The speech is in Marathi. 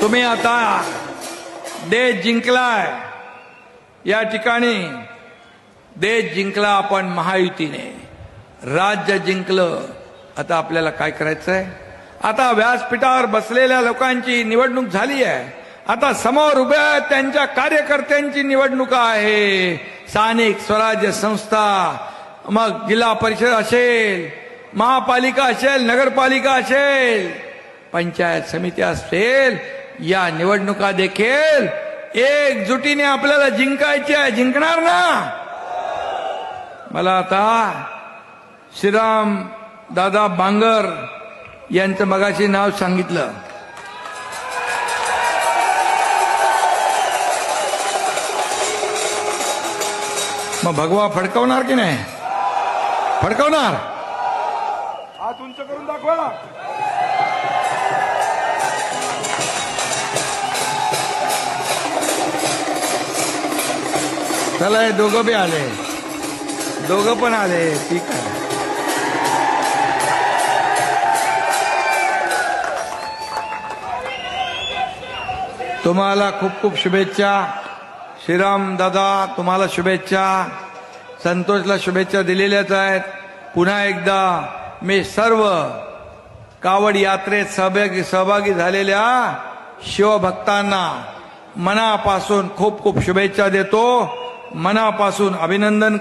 तुम्ही आता देश जिंकलाय. या ठिकाणी देश जिंकला आपण महायुतीने. राज्य जिंकलं. आता आपल्याला काय करायचंय? आता व्यासपीठावर बसलेल्या लोकांची निवडणूक झाली आहे आता समोर उभ्या त्यांच्या कार्यकर्त्यांची निवडणूक आहे. स्थानिक स्वराज्य संस्था मग जिल्हा परिषद असेल महापालिका असेल नगरपालिका असेल पंचायत समिती असेल या निवडणुका देखील एकजुटीने आपल्याला जिंकायची आहे. जिंकणार ना? मला आता श्रीराम दादा बांगर यांचं मगाशी नाव सांगितलं. मग भगवा फडकवणार की नाही? फडकवणार. हात उंच करून दाखवा चला हे दोघं बी आले. दोघं पण आले. ठीक आहे. तुम्हाला खूप खूप शुभेच्छा. श्रीराम दादा तुम्हाला शुभेच्छा. संतोषला शुभेच्छा दिलेल्याच आहेत. पुन्हा एकदा मी सर्व कावड यात्रेत सहभागी सहभागी झालेल्या शिवभक्तांना मनापासून खूप खूप शुभेच्छा देतो. मनापासून अभिनंदन